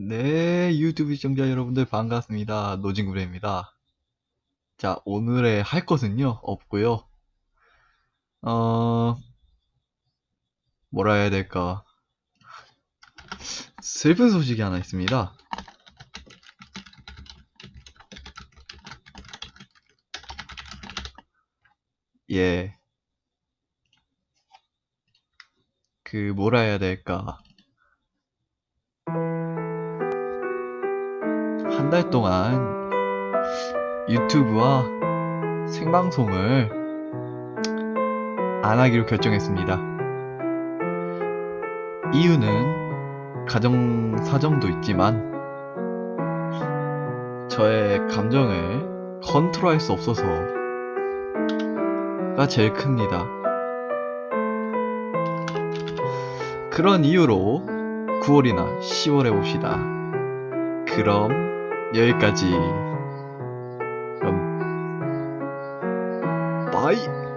네, 유튜브 시청자 여러분들 반갑습니다. 노진구레입니다. 자, 오늘의 할 것은요, 없고요 어, 뭐라 해야 될까. 슬픈 소식이 하나 있습니다. 예. 그, 뭐라 해야 될까. 한 달 동안 유튜브와 생방송을 안 하기로 결정했습니다. 이유는 가정 사정도 있지만 저의 감정을 컨트롤할 수 없어서가 제일 큽니다. 그런 이유로 9월이나 10월에 봅시다. 그럼 여기까지. 그럼 바이.